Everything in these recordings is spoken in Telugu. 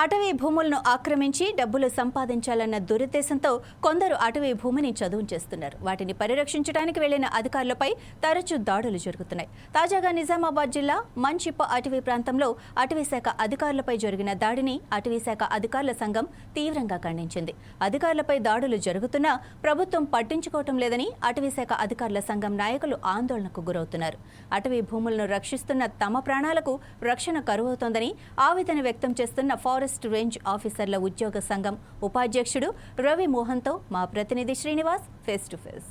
అటవీ భూములను ఆక్రమించి డబ్బులు సంపాదించాలన్న దురుద్దేశంతో కొందరు అటవీ భూమిని చదువు చేస్తున్నారు. వాటిని పరిరక్షించడానికి వెళ్ళిన అధికారులపై తరచూ దాడులు జరుగుతున్నాయి. తాజాగా నిజామాబాద్ జిల్లా మంచిప్ప అటవీ ప్రాంతంలో అటవీ శాఖ అధికారులపై జరిగిన దాడిని అటవీ శాఖ అధికారుల సంఘం తీవ్రంగా ఖండించింది. అధికారులపై దాడులు జరుగుతున్నా ప్రభుత్వం పట్టించుకోవటం లేదని అటవీ శాఖ అధికారుల సంఘం నాయకులు ఆందోళనకు గురవుతున్నారు. అటవీ భూములను రక్షిస్తున్న తమ ప్రాణాలకు రక్షణ కరువవుతోందని ఆవేదన వ్యక్తం చేస్తున్న ఫారెస్ట్ రేంజ్ ఆఫీసర్ల ఉద్యోగ సంఘం ఉపాధ్యక్షుడు రవి మోహన్తో మా ప్రతినిధి Srinivas face to face.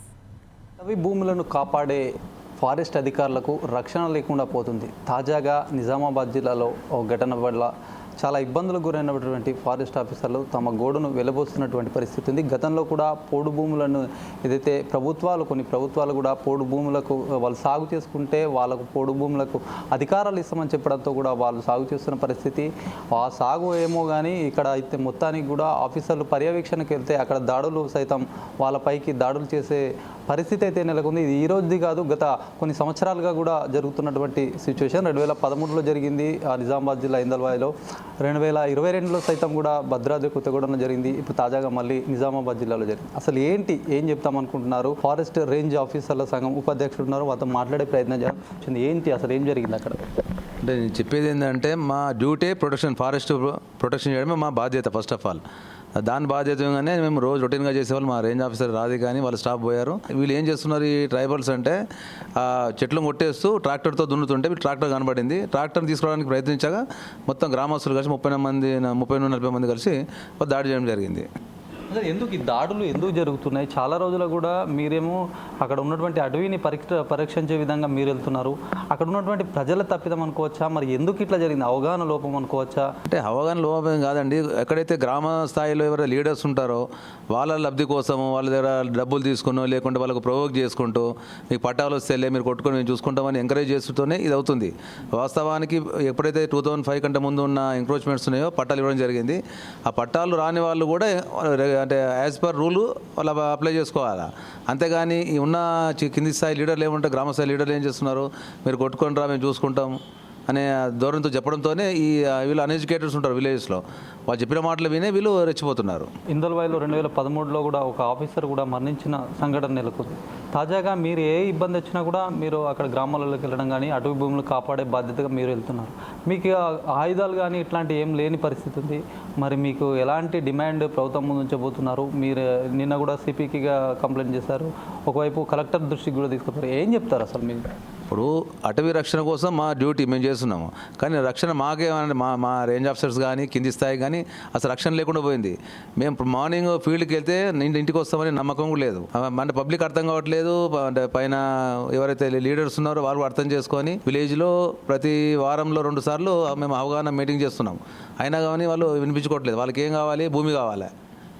Ravi భూములను కాపాడే ఫారెస్ట్ అధికారులకు రక్షణ లేకుండా పోతుంది. తాజాగా నిజామాబాద్ జిల్లాలో ఓ ఘటన వల్ల చాలా ఇబ్బందులకు గురైనటువంటి ఫారెస్ట్ ఆఫీసర్లు తమ గోడును వెలబోస్తున్నటువంటి పరిస్థితి ఉంది. గతంలో కూడా పోడు భూములను ఏదైతే ప్రభుత్వాలు కొన్ని ప్రభుత్వాలు కూడా పోడు భూములకు వాళ్ళు సాగు చేసుకుంటే వాళ్ళకు పోడు భూములకు అధికారాలు ఇస్తామని చెప్పడంతో కూడా వాళ్ళు సాగు చేస్తున్న పరిస్థితి. ఆ సాగు ఏమో కానీ ఇక్కడ అయితే మొత్తానికి కూడా ఆఫీసర్లు పర్యవేక్షణకు వెళ్తే అక్కడ దాడులు సైతం వాళ్ళపైకి దాడులు చేసే పరిస్థితి అయితే నెలకొంది. ఇది ఈ రోజుది కాదు గత కొన్ని సంవత్సరాలుగా కూడా జరుగుతున్నటువంటి సిచ్యువేషన్. రెండు వేల పదమూడులో జరిగింది ఆ నిజామాబాద్ జిల్లా ఇందల్వాయిలో. రెండు వేల ఇరవై రెండులో సైతం కూడా భద్రాద్రి కొత్తగూడెంలో జరిగింది. ఇప్పుడు తాజాగా మళ్ళీ నిజామాబాద్ జిల్లాలో జరిగింది. అసలు ఏంటి ఏం చెప్తాం అనుకుంటున్నారు? ఫారెస్ట్ రేంజ్ ఆఫీసర్ల సంఘం ఉపాధ్యక్షుడు ఉన్నారు. వాళ్ళతో మాట్లాడే ప్రయత్నం చేయాలి ఏంటి అసలు ఏం జరిగింది అక్కడ? అంటే నేను చెప్పేది ఏంటంటే మా డ్యూటీ ప్రొటెక్షన్ ఫారెస్ట్ ప్రొటెక్షన్ చేయడమే మా బాధ్యత ఫస్ట్ ఆఫ్ ఆల్. దాని బాధ్యతగానే మేము రోజు రొటీన్గా చేసేవాళ్ళు. మా రేంజ్ ఆఫీసర్ రాదు కానీ వాళ్ళు స్టాప్ పోయారు. వీళ్ళు ఏం చేస్తున్నారు ఈ ట్రైబల్స్ అంటే ఆ చెట్లు కొట్టేస్తూ ట్రాక్టర్తో దున్నుతుంటే వీళ్ళు ట్రాక్టర్ కనబడింది. ట్రాక్టర్ తీసుకోవడానికి ప్రయత్నించగా మొత్తం గ్రామస్తులు కలిసి ముప్పై మంది ముప్పై నుండి నలభై మంది కలిసి దాడి చేయడం జరిగింది. అసలు ఎందుకు ఈ దాడులు ఎందుకు జరుగుతున్నాయి? చాలా రోజులు కూడా మీరేమో అక్కడ ఉన్నటువంటి అడవిని పరీక్ష పరీక్షించే విధంగా మీరు వెళ్తున్నారు. అక్కడ ఉన్నటువంటి ప్రజల తప్పిదం అనుకోవచ్చా? మరి ఎందుకు ఇట్లా జరిగింది? అవగాహన లోపం అనుకోవచ్చా? అంటే అవగాహన లోపం కాదండి. ఎక్కడైతే గ్రామ స్థాయిలో ఎవరైనా లీడర్స్ ఉంటారో వాళ్ళ లబ్ధి కోసము వాళ్ళ దగ్గర డబ్బులు తీసుకునో లేకుంటే వాళ్ళకు ప్రొవోక్ చేసుకుంటూ మీకు పట్టాలు వస్తేలే మీరు కొట్టుకొని మేము చూసుకుంటామని ఎంకరేజ్ చేస్తూనే ఇది అవుతుంది. వాస్తవానికి ఎప్పుడైతే టూ థౌజండ్ ఫైవ్ కంటే ముందు ఉన్న ఎంక్రోచ్మెంట్స్ ఉన్నాయో పట్టాలు ఇవ్వడం జరిగింది. ఆ పట్టాలు రాని వాళ్ళు కూడా అంటే యాజ్ పర్ రూలు వాళ్ళు అప్లై చేసుకోవాలా? అంతేగాని ఉన్న చి- కింది స్థాయి లీడర్లు ఏమంటారు గ్రామ స్థాయి లీడర్లు ఏం చేస్తున్నారు? మీరు కొట్టుకొని రా మేము చూసుకుంటాం. అనే ధోరణితో చెప్పడంతోనే ఈ వీళ్ళు అన్ఎడ్యుకేటెడ్స్ ఉంటారు విలేజెస్లో వాళ్ళు చెప్పిన మాటలు వినే వీళ్ళు రెచ్చిపోతున్నారు. ఇందల్వాయిలో రెండు వేల పదమూడులో కూడా ఒక ఆఫీసర్ కూడా మరణించిన సంఘటన నెలకొంది. తాజాగా మీరు ఏ ఇబ్బంది వచ్చినా కూడా మీరు అక్కడ గ్రామాలలోకి వెళ్ళడం కానీ అటవీ భూములు కాపాడే బాధ్యతగా మీరు వెళ్తున్నారు. మీకు ఆయుధాలు కానీ ఇట్లాంటి ఏం లేని పరిస్థితి ఉంది. మరి మీకు ఎలాంటి డిమాండ్ ప్రభుత్వం ముందు ఉంచబోతున్నారు మీరు నిన్న కూడా సిపికిగా కంప్లైంట్ చేశారు. ఒకవైపు కలెక్టర్ దృష్టికి కూడా తీసుకుపోతారు ఏం చెప్తారు అసలు మీరు? ఇప్పుడు అటవీ రక్షణ కోసం మా డ్యూటీ మేము చేస్తున్నాము. కానీ రక్షణ మాకేమంటే మా మా రేంజ్ ఆఫీసర్స్ కానీ కింది స్థాయి కానీ అసలు రక్షణ లేకుండా పోయింది. మేము మార్నింగ్ ఫీల్డ్కి వెళ్తే ఇంటికి వస్తామని నమ్మకం కూడా లేదు. అంటే పబ్లిక్ అర్థం కావట్లేదు. అంటే పైన ఎవరైతే లీడర్స్ ఉన్నారో వాళ్ళు అర్థం చేసుకొని విలేజ్లో ప్రతి వారంలో రెండు సార్లు మేము అవగాహన మీటింగ్ చేస్తున్నాం. అయినా కానీ వాళ్ళు వినిపించుకోవట్లేదు. వాళ్ళకి ఏం కావాలి? భూమి కావాలి.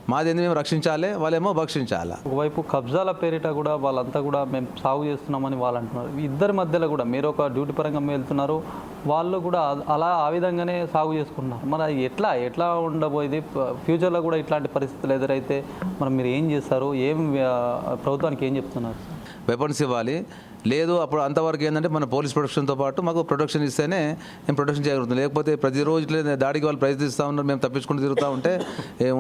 మాది ఏంది మేము రక్షించాలి వాళ్ళేమో భక్షించాలి? ఒకవైపు కబ్జాల పేరిట కూడా వాళ్ళంతా కూడా మేము సాగు చేస్తున్నామని వాళ్ళు అంటున్నారు. ఇద్దరి మధ్యలో కూడా మీరు ఒక డ్యూటీ పరంగా వెళ్తున్నారు వాళ్ళు కూడా అలా ఆ విధంగానే సాగు చేసుకుంటున్నారు. మరి ఎట్లా ఎట్లా ఉండబోయేది? ఫ్యూచర్లో కూడా ఇట్లాంటి పరిస్థితులు ఎదురైతే మరి మీరు ఏం చేస్తారు? ఏం ప్రభుత్వానికి ఏం చెప్తున్నారు? వెపన్స్ ఇవ్వాలి. లేదు అప్పుడు అంతవరకు ఏంటంటే మన పోలీస్ ప్రొటెక్షన్తో పాటు మాకు ప్రొటెక్షన్ ఇస్తేనే మేము ప్రొటెక్షన్ చేయగలుగుతాం. లేకపోతే ప్రతిరోజు దాడికి వాళ్ళు ప్రయత్నిస్తూ ఉన్నారు మేము తప్పించుకుంటూ తిరుగుతూ ఉంటే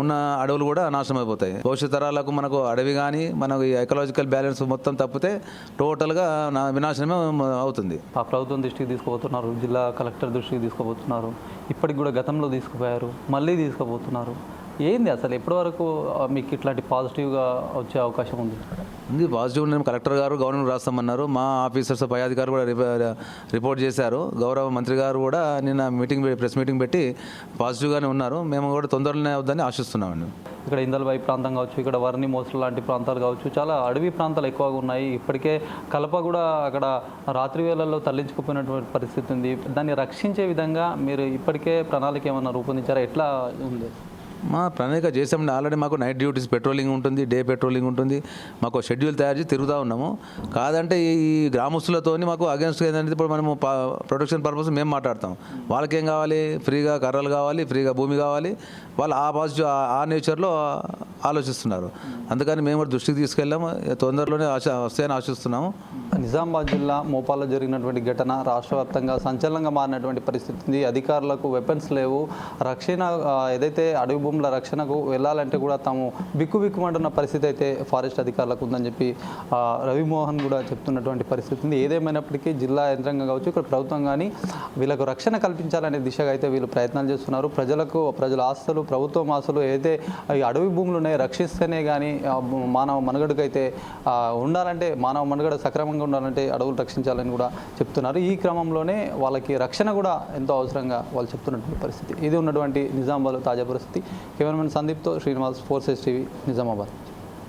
ఉన్న అడవులు కూడా నాశనం అయిపోతాయి. భవిష్యత్ తరాలకు మనకు అడవి కానీ మనకు ఎకలాజికల్ బ్యాలెన్స్ మొత్తం తప్పితే టోటల్గా నా వినాశనమే అవుతుంది. ఆ ప్రభుత్వం దృష్టికి తీసుకుపోతున్నారు జిల్లా కలెక్టర్ దృష్టికి తీసుకుపోతున్నారు. ఇప్పటికి కూడా గతంలో తీసుకుపోయారు మళ్ళీ తీసుకుపోతున్నారు. ఏంది అసలు? ఎప్పటి వరకు మీకు ఇట్లాంటి పాజిటివ్గా వచ్చే అవకాశం ఉంది? ఉంది పాజిటివ్ నేను కలెక్టర్ గారు గవర్నమెంట్ రాస్తామన్నారు. మా ఆఫీసర్స్ పై అధికారులు కూడా రిప- రిపోర్ట్ చేశారు. గౌరవ మంత్రి గారు కూడా నిన్న మీటింగ్ ప్రెస్ మీటింగ్ పెట్టి పాజిటివ్గానే ఉన్నారు. మేము కూడా తొందరలోనే అవుద్దని ఆశిస్తున్నామండి. ఇక్కడ ఇందల్వాయి ప్రాంతం కావచ్చు ఇక్కడ వర్ణి మోసలు లాంటి ప్రాంతాలు కావచ్చు చాలా అడవి ప్రాంతాలు ఎక్కువగా ఉన్నాయి. ఇప్పటికే కలప కూడా అక్కడ రాత్రి వేళల్లో తరలించుకుపోయినటువంటి పరిస్థితి ఉంది. దాన్ని రక్షించే విధంగా మీరు ఇప్పటికే ప్రణాళిక ఏమన్నా రూపొందించారా? ఎట్లా ఉంది? మా ప్రణాళిక చేసామండి ఆల్రెడీ మాకు నైట్ డ్యూటీస్ పెట్రోలింగ్ ఉంటుంది డే పెట్రోలింగ్ ఉంటుంది. మాకు షెడ్యూల్ తయారు చేసి తిరుగుతూ ఉన్నాము. కాదంటే ఈ గ్రామస్తులతో గ్రామస్తులతోని మాకు అగేన్స్ట్ ఏంటంటే ఇప్పుడు మనము ప్రొటెక్షన్ పర్పస్ మేము మాట్లాడతాం. వాళ్ళకేం కావాలి? ఫ్రీగా కర్రలు కావాలి ఫ్రీగా భూమి కావాలి. వాళ్ళు ఆ పాజిటివ్ ఆ నేచర్లో ఆలోచిస్తున్నారు. అందుకని మేము కూడా దృష్టికి తీసుకెళ్ళాము. తొందరలోనే ఆశ వస్తాయని ఆశిస్తున్నాము. నిజామాబాద్ జిల్లా మోపాల్లో జరిగినటువంటి ఘటన రాష్ట్ర వ్యాప్తంగా సంచలనంగా మారినటువంటి పరిస్థితి అధికారులకు వెపన్స్ లేవు. రక్షణ ఏదైతే అడవి భూముల రక్షణకు వెళ్ళాలంటే కూడా తాము బిక్కు బిక్కుమంటున్న పరిస్థితి అయితే ఫారెస్ట్ అధికారులకు ఉందని చెప్పి రవిమోహన్ కూడా చెప్తున్నటువంటి పరిస్థితి ఉంది. ఏదేమైనప్పటికీ జిల్లా యంత్రాంగం కావచ్చు ఇక్కడ ప్రభుత్వం కానీ వీళ్ళకు రక్షణ కల్పించాలనే దిశగా అయితే వీళ్ళు ప్రయత్నాలు చేస్తున్నారు. ప్రజలకు ప్రజల ఆస్తులు ప్రభుత్వం ఆస్తులు ఏదైతే ఈ అడవి భూములు ఉన్నాయో రక్షిస్తేనే కానీ మానవ మనుగడకైతే ఉండాలంటే మానవ మనుగడ సక్రమంగా ఉండాలంటే అడవులు రక్షించాలని కూడా చెప్తున్నారు. ఈ క్రమంలోనే వాళ్ళకి రక్షణ కూడా ఎంతో అవసరంగా వాళ్ళు చెప్తున్నటువంటి పరిస్థితి. ఇది ఉన్నటువంటి నిజామాబాద్ తాజా పరిస్థితి. कैमरामैन संदीप तो श्रीनिवास फोर्स टीवी निज़ामाबाद।